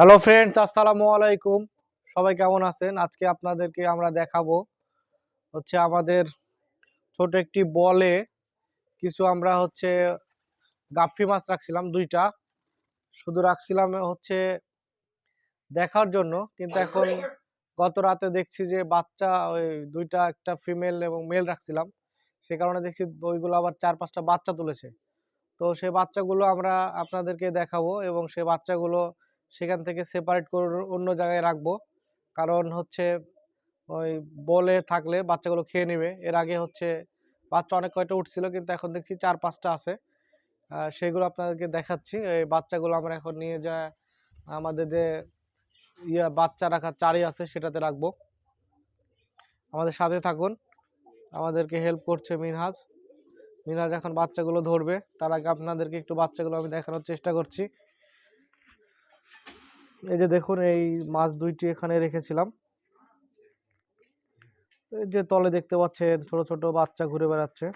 Hello friends আসসালামু আলাইকুম। সবাই কেমন আছেন? আজকে আপনাদেরকে আমরা দেখাবো হচ্ছে আমাদের ছোট একটি বলে কিছু আমরা হচ্ছে গাপ্পি মাছ রাখছিলাম, দুইটা। শুধু রাখছিলাম হচ্ছে দেখার জন্য, কিন্তু এখন গত রাতে দেখছি যে বাচ্চা ওই দুইটা, একটা ফিমেল এবং মেল রাখছিলাম। সে কারণে দেখছি ওইগুলো আবার চার, পাঁচটা বাচ্চা তুলেছে। তো সে বাচ্চাগুলো আমরা আপনাদেরকে দেখাবো এবং সে বাচ্চাগুলো সেখান থেকে সেপারেট করে অন্য জায়গায় রাখব। কারণ হচ্ছে ওই বলে থাকলে বাচ্চাগুলো খেয়ে নেবে। এর আগে হচ্ছে বাচ্চা অনেক কয়টা উঠছিল কিন্তু এখন দেখছি চার, পাঁচটা আছে। সেগুলো আপনাদেরকে দেখাচ্ছি। এই বাচ্চাগুলো আমরা এখন নিয়ে যা, আমাদের যে ইয়া বাচ্চা রাখার চারি আছে সেটাতে রাখব। আমাদের সাথে থাকুন। আমাদেরকে হেল্প করছে মিনহাজ। মিনহাজ এখন বাচ্চাগুলো ধরবে। তার আগে আপনাদেরকে একটু বাচ্চাগুলো আমি দেখানোর চেষ্টা করছি। এই যে দেখুন, এই মাছ দুইটি এখানে রেখেছিলাম। এই যে তলে দেখতে পাচ্ছেন, ছোট ছোট বাচ্চা ঘুরে বেড়াচ্ছে।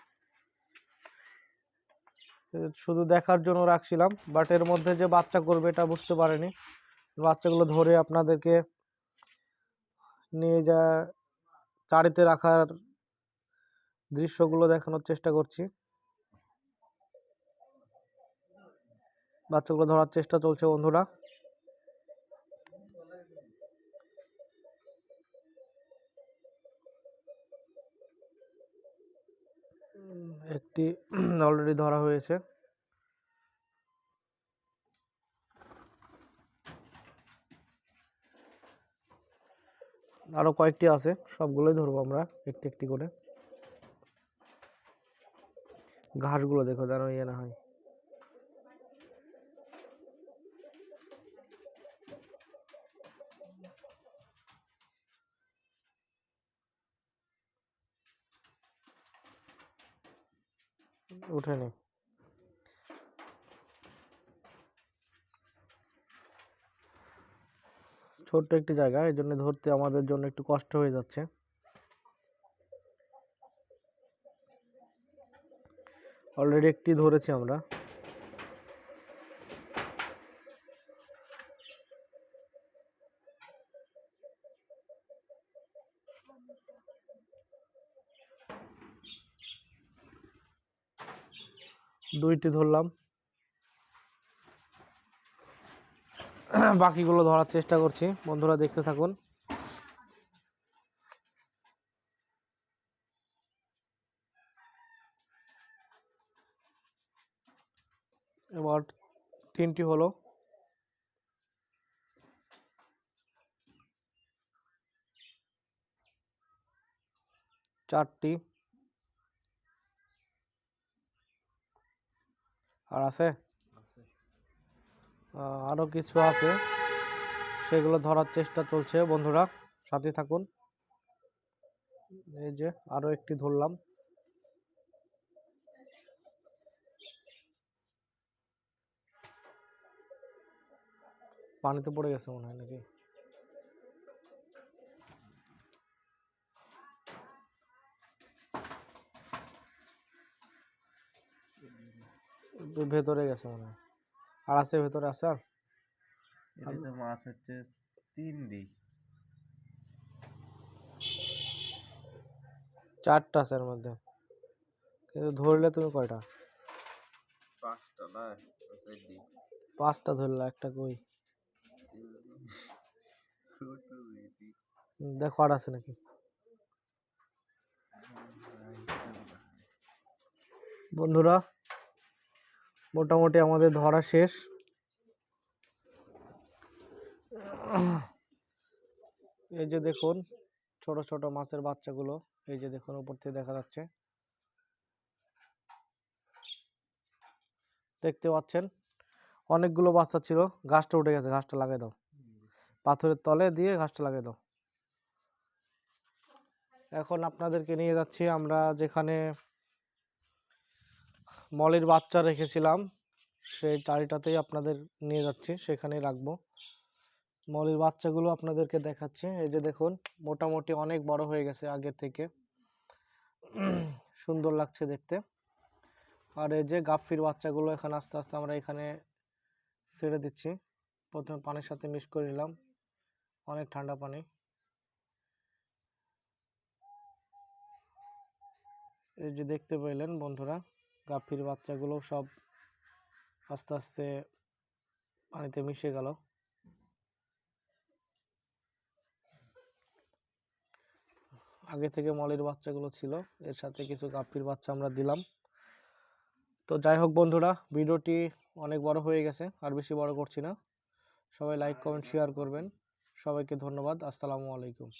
শুধু দেখার জন্য রাখছিলাম বাট এর মধ্যে যে বাচ্চা করবে এটা বুঝতে পারেনি। বাচ্চাগুলো ধরে আপনাদেরকে নিয়ে যা, চারিতে রাখার দৃশ্যগুলো দেখানোর চেষ্টা করছি। বাচ্চাগুলো ধরার চেষ্টা চলছে, বন্ধুরা। একটি অলরেডি ধরা হয়েছে। আরও কয়েকটি আছে, সবগুলোই ধরবো আমরা একটি একটি করে। ঘাসগুলো দেখো যেন ইয়ে না হয়। উঠেনি। ছোট্ট একটি জায়গা, এই জন্য ধরতে আমাদের জন্য একটু কষ্ট হয়ে যাচ্ছে। অলরেডি একটি ধরেছি আমরা। দুইটি ধরলাম। বাকিগুলো ধরার চেষ্টা করছি। বন্ধুরা দেখতে থাকুন। এবার তিনটি হলো। চারটি। আর আছে? আরও কিছু আছে। সেগুলো ধরার চেষ্টা চলছে বন্ধুরা সাথে থাকুন। এই যে আরও একটি ধরলাম। পানিতে পড়ে গেছে মনে হয় নাকি? ভেতরে গেছে মনে হয়। আর আছে ভেতরে আছে আর? এটাতে মাছ হচ্ছে তিন ডি। চারটা আছে এর মধ্যে। কিন্তু ধরলে তুমি কয়টা? পাঁচটা না চার ডি। পাঁচটা ধরলা একটা কই? ছোট বেশি হুম, দেখো আর আছে নাকি? বন্ধুরা মোটামুটি আমাদের ধরা শেষ। এই যে দেখুন, ছোট ছোট মাছের বাচ্চাগুলো, এই যে দেখুন উপর থেকে দেখা যাচ্ছে। দেখতে পাচ্ছেন? অনেকগুলো বাচ্চা ছিল গাছটা উঠে গেছে, ঘাসটা লাগিয়ে দাও। পাথরের তলে দিয়ে ঘাসটা লাগিয়ে দাও। এখন আপনাদেরকে নিয়ে যাচ্ছি আমরা যেখানে মলের বাচ্চা রেখেছিলাম, সেই টাড়িটাতেই আপনাদের নিয়ে যাচ্ছি, সেখানেই রাখব। মলের বাচ্চাগুলো আপনাদেরকে দেখাচ্ছি, এই যে দেখুন, মোটামুটি অনেক বড় হয়ে গেছে আগের থেকে। সুন্দর লাগছে দেখতে। আর এই যে গাপ্পির বাচ্চাগুলো এখানে আস্তে আস্তে আমরা এখানে ছেড়ে দিচ্ছি। প্রথমে পানির সাথে মিক্স করে নিলাম, অনেক ঠান্ডা পানি। এই যে দেখতে পেলেন বন্ধুরা গাপ্পির বাচ্চাগুলো সব আস্তে আস্তে পানিতে মিশে গেল। আগে থেকে মলের বাচ্চাগুলো ছিল, এর সাথে কিছু গাপ্পির বাচ্চা আমরা দিলাম। তো যাই হোক বন্ধুরা, ভিডিওটি অনেক বড় হয়ে গেছে, আর বেশি বড় করছি না। সবাই লাইক কমেন্ট শেয়ার করবেন। সবাইকে ধন্যবাদ, আসসালামু আলাইকুম।